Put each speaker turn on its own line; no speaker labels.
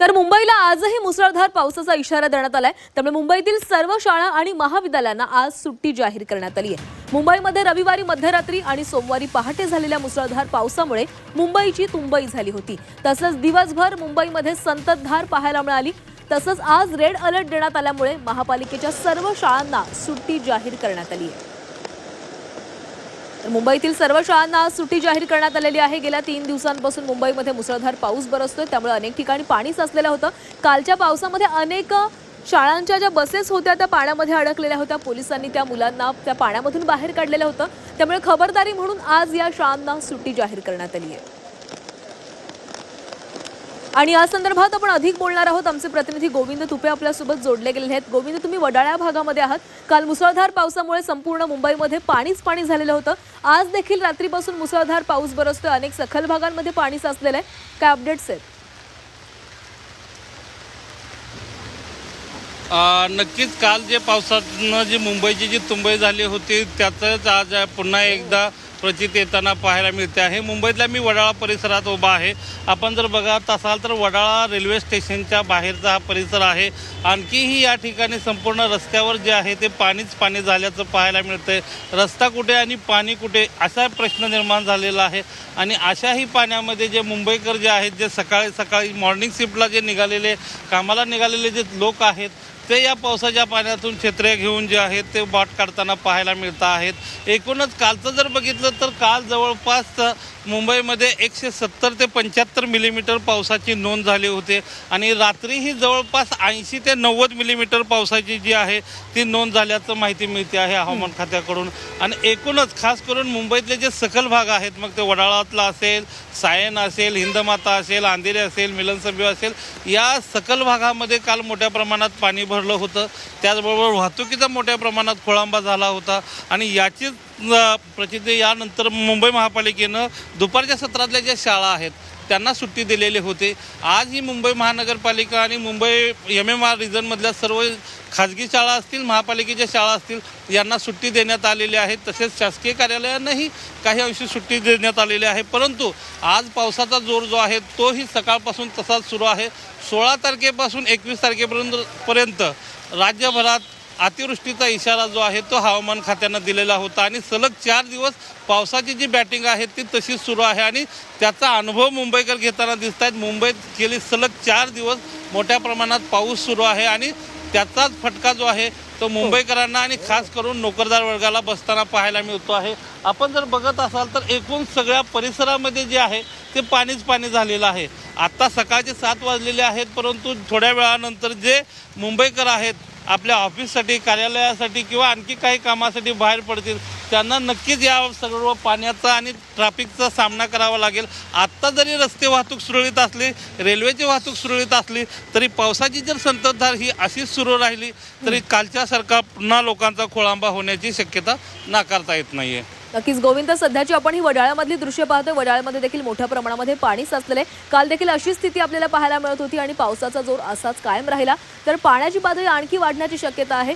तर मुंबईला आजही मुसळधार पावसाचा इशारा देण्यात आलाय. त्यामुळे मुंबईतील सर्व शाळा आणि महाविद्यालयांना आज सुट्टी जाहीर करण्यात आली आहे मुंबईमध्ये रविवारी मध्यरात्री आणि सोमवारी पहाटे झालेल्या मुसळधार पावसामुळे मुंबईची तुंबई झाली होती. तसंच दिवसभर मुंबईमध्ये संततधार पाहायला मिळाली. तसंच आज रेड अलर्ट देण्यात आल्यामुळे महापालिकेच्या सर्व शाळांना सुट्टी जाहीर करण्यात आली आहे तर मुंबईतील सर्व शाळांना आज सुट्टी जाहीर करण्यात आलेली आहे. गेल्या तीन दिवसांपासून मुंबईमध्ये मुसळधार पाऊस बरसतोय. त्यामुळे अनेक ठिकाणी पाणी साचलेलं होतं. कालच्या पावसामध्ये अनेक शाळांच्या ज्या बसेस होत्या त्या पाण्यामध्ये अडकलेल्या होत्या. पोलिसांनी त्या मुलांना त्या पाण्यामधून बाहेर काढलेलं होतं. त्यामुळे खबरदारी म्हणून आज या शाळांना सुट्टी जाहीर करण्यात आली आहे. आणि या संदर्भात आपण अधिक बोलणार आहोत. आमचे प्रतिनिधी गोविंद तुपे आपल्यासोबत जोडले गेलेले आहेत. गोविंद तुम्ही वडाळ्या भागामध्ये आहात. काल मुसळधार पावसामुळे संपूर्ण मुंबईमध्ये पाणीच पाणी झालेलं होतं. आज देखील रात्रीपासून मुसळधार पाऊस बरसतोय. अनेक सखल भागांमध्ये पाणी साचलेलं आहे. काय अपडेट्स आहेत?
नक्कीच काल जे पावसानं जी मुंबईची जी तुंबई झाली होती त्याचंच आज पुन्हा एकदा प्रचित येताना पाहायला मिळते आहे. मुंबईतल्या मी वडाळा परिसरात उभा आहे. आपण जर बघत असाल तर वडाळा रेल्वे स्टेशनच्या बाहेरचा हा परिसर आहे. आणखीही या ठिकाणी संपूर्ण रस्त्यावर जे आहे ते पाणीच पाणी झाल्याचं पाहायला मिळतंय. रस्ता कुठे आणि पाणी कुठे असा प्रश्न निर्माण झालेला आहे. आणि अशाही पाण्यामध्ये जे मुंबईकर जे आहेत जे सकाळी सकाळी मॉर्निंग शिफ्टला जे निघालेले कामाला निघालेले जे लोक आहेत ते या पावसाच्या पाण्यातून छत्र्या घेऊन जे आहेत ते बाट काढताना पाहायला मिळत आहेत. एकूणच कालचं जर बघितलं तर काल जवळपास मुंबईमध्ये एकशे सत्तर ते पंच्याहत्तर मिलीमीटर पावसाची नोंद झाली होती आणि रात्रीही जवळपास ऐंशी ते नव्वद मिलीमीटर पावसाची जी आहे ती नोंद झाल्याचं माहिती मिळते आहे हवामान खात्याकडून. आणि एकूणच खास करून मुंबईतले जे सखल भाग आहेत मग ते वडाळातला असेल सायन असेल हिंदमाता असेल अंधेरी असेल मिलनसभ्य असेल या सकल भागामध्ये काल मोठ्या प्रमाणात पाणी भरलं होतं. त्याचबरोबर वाहतुकीचा मोठ्या प्रमाणात खोळंबा झाला होता. आणि याचीच प्रचिती यानंतर मुंबई महापालिकेनं दुपारच्या सत्रातल्या ज्या शाळा आहेत त्यांना सुट्टी दिलेली होती. आज ही मुंबई महानगरपालिका आणि मुंबई एम एम आर रिजनमधल्या सर्व खाजगी शाळा असतील महापालिकेच्या शाळा असतील यांना सुट्टी देण्यात आलेली आहे. तसेच शासकीय कार्यालयांनाही काही अंशी सुट्टी देण्यात आलेली आहे. परंतु आज पावसाचा जोर जो आहे तोही सकाळपासून तसाच सुरू आहे. सोळा तारखेपासून एकवीस तारखेपर्यंत पर्यंत राज्यभरात अतिवृष्टीचा इशारा जो आहे तो हवामान खात्यानं दिलेला होता आणि सलग चार दिवस पावसाची जी बॅटिंग आहे ती तशीच सुरू आहे आणि त्याचा अनुभव मुंबईकर घेताना दिसत आहेत. मुंबईत गेली सलग चार दिवस मोठ्या प्रमाणात पाऊस सुरू आहे आणि त्याचाच फटका जो आहे तो मुंबईकरांना आणि खास करून नोकरदार वर्गाला बसताना पाहायला मिळतो आहे. आपण जर बघत असाल तर एकूण सगळ्या परिसरामध्ये जे आहे ते पाणीच पाणी झालेलं आहे. आत्ता सकाळचे सात वाजलेले आहेत परंतु थोड्या वेळानंतर जे मुंबईकर आहेत आपल्या ऑफिससाठी कार्यालयासाठी किंवा आणखी काही कामासाठी बाहेर पडतील त्यांना नक्कीच या सर्व पाण्याचा आणि ट्रॅफिकचा सामना करावा लागेल. आत्ता जरी रस्ते वाहतूक सुरळीत असली रेल्वेची वाहतूक सुरळीत असली तरी पावसाची जर संततधार ही अशीच सुरू राहिली तरी कालच्यासारखा पुन्हा लोकांचा खोळंबा होण्याची शक्यता नाकारता येत नाहीये.
नक्कीच गोविंद सध्याची आपण ही वडाळ्यामधली दृश्य पाहतोय. वडाळ्यामध्ये देखील मोठ्या प्रमाणामध्ये पाणी साचलेलं आहे. काल देखील अशी स्थिती आपल्याला पाहायला मिळत होती आणि पावसाचा जोर असाच कायम राहिला. तर पाण्याची पातळी आणखी वाढण्याची शक्यता आहे.